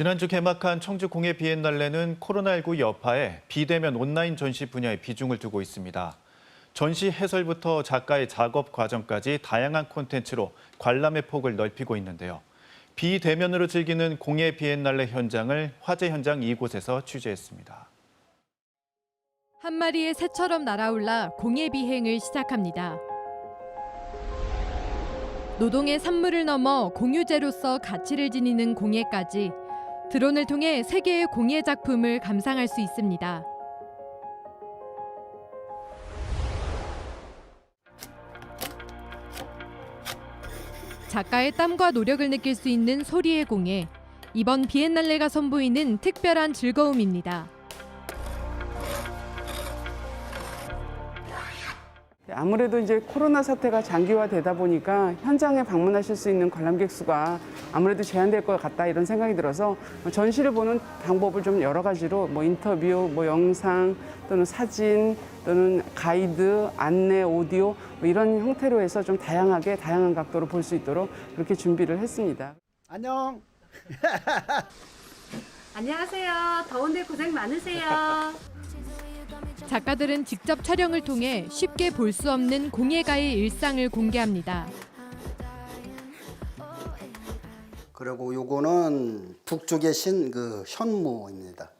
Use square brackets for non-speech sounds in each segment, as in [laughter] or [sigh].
지난주 개막한 청주 공예 비엔날레는 코로나19 여파에 비대면 온라인 전시 분야에 비중을 두고 있습니다. 전시 해설부터 작가의 작업 과정까지 다양한 콘텐츠로 관람의 폭을 넓히고 있는데요. 비대면으로 즐기는 공예 비엔날레 현장을 화재 현장 이곳에서 취재했습니다. 한 마리의 새처럼 날아올라 공예 비행을 시작합니다. 노동의 산물을 넘어 공유제로서 가치를 지니는 공예까지 드론을 통해 세계의 공예 작품을 감상할 수 있습니다. 작가의 땀과 노력을 느낄 수 있는 소리의 공예. 이번 비엔날레가 선보이는 특별한 즐거움입니다. 아무래도 이제 코로나 사태가 장기화되다 보니까 현장에 방문하실 수 있는 관람객 수가 아무래도 제한될 것 같다 이런 생각이 들어서 전시를 보는 방법을 좀 여러 가지로 뭐 인터뷰, 뭐 영상 또는 사진 또는 가이드, 안내, 오디오 뭐 이런 형태로 해서 좀 다양하게 다양한 각도로 볼 수 있도록 그렇게 준비를 했습니다. 안녕. [laughs] 안녕하세요. 더운데 고생 많으세요. [laughs] 작가들은 직접 촬영을 통해 쉽게 볼 수 없는 공예가의 일상을 공개합니다. 그리고 요거는 북쪽에 신그 현무입니다.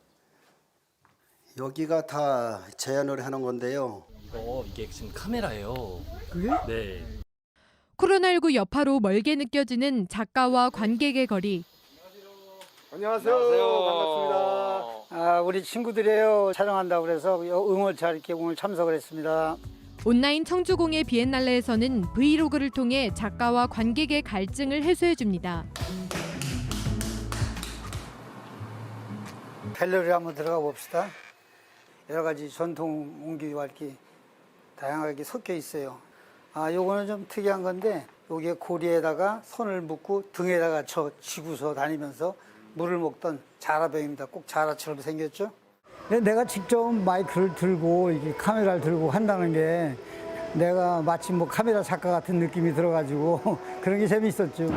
여기가 다 제안을 하는 건데요. 이거 이게 지금 카메라예요. 그게? 네. 코로나19 여파로 멀게 느껴지는 작가와 관객의 거리. 안녕하세요. 반갑습니다. 아, 우리 친구들이에요. 촬영한다고 그래서 응원차 이렇게 오늘 참석을 했습니다. 온라인 청주공예 비엔날레에서는 브이로그를 통해 작가와 관객의 갈증을 해소해 줍니다. 갤러리 한번 들어가 봅시다. 여러 가지 전통 옹기와 이렇게 다양하게 섞여 있어요. 아, 요거는 좀 특이한 건데 여기에 고리에다가 손을 묶고 등에다가 저 쥐고서 다니면서 물을 먹던 자라병입니다. 꼭 자라처럼 생겼죠? 근데 내가 직접 마이크를 들고 이렇게 카메라를 들고 한다는 게 내가 마치 뭐 카메라 작가 같은 느낌이 들어가지고 [laughs] 그런 게 재미있었죠.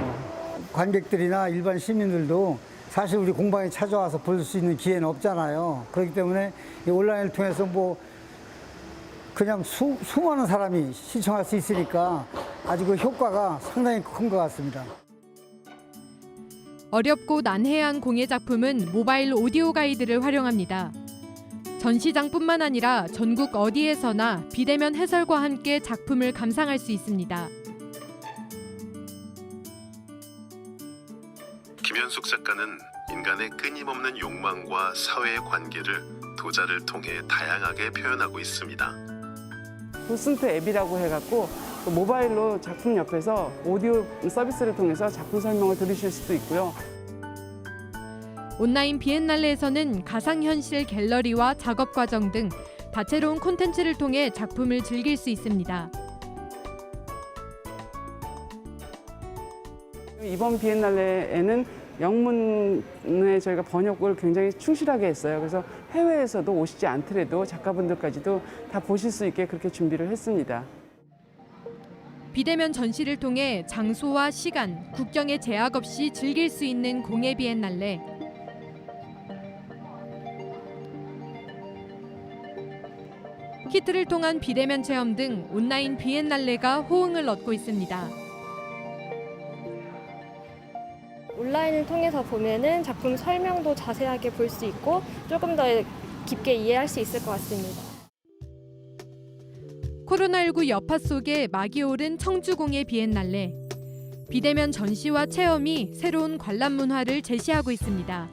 관객들이나 일반 시민들도 사실 우리 공방에 찾아와서 볼 수 있는 기회는 없잖아요. 그렇기 때문에 이 온라인을 통해서 뭐 그냥 수, 수많은 사람이 시청할 수 있으니까 아주 그 효과가 상당히 큰 것 같습니다. 어렵고 난해한 공예 작품은 모바일 오디오 가이드를 활용합니다. 전시장뿐만 아니라 전국 어디에서나 비대면 해설과 함께 작품을 감상할 수 있습니다. 김현숙 작가는 인간의 끊임없는 욕망과 사회의 관계를 도자를 통해 다양하게 표현하고 있습니다. 도슨트 앱이라고 해갖고 그 모바일로 작품 옆에서 오디오 서비스를 통해서 작품 설명을 들으실 수도 있고요. 온라인 비엔날레에서는 가상현실 갤러리와 작업 과정 등 다채로운 콘텐츠를 통해 작품을 즐길 수 있습니다. 이번 비엔날레에는 영문 에 저희가 번역을 굉장히 충실하게 했어요. 그래서 해외에서도 오시지 않더라도 작가분들까지도 다 보실 수 있게 그렇게 준비를 했습니다. 비대면 전시를 통해 장소와 시간, 국경의 제약 없이 즐길 수 있는 공예 비엔날레. 키트를 통한 비대면 체험 등 온라인 비엔날레가 호응을 얻고 있습니다. 온라인을 통해서 보면은 작품 설명도 자세하게 볼 수 있고 조금 더 깊게 이해할 수 있을 것 같습니다. 코로나19 여파 속에 막이 오른 청주공예 비엔날레. 비대면 전시와 체험이 새로운 관람 문화를 제시하고 있습니다.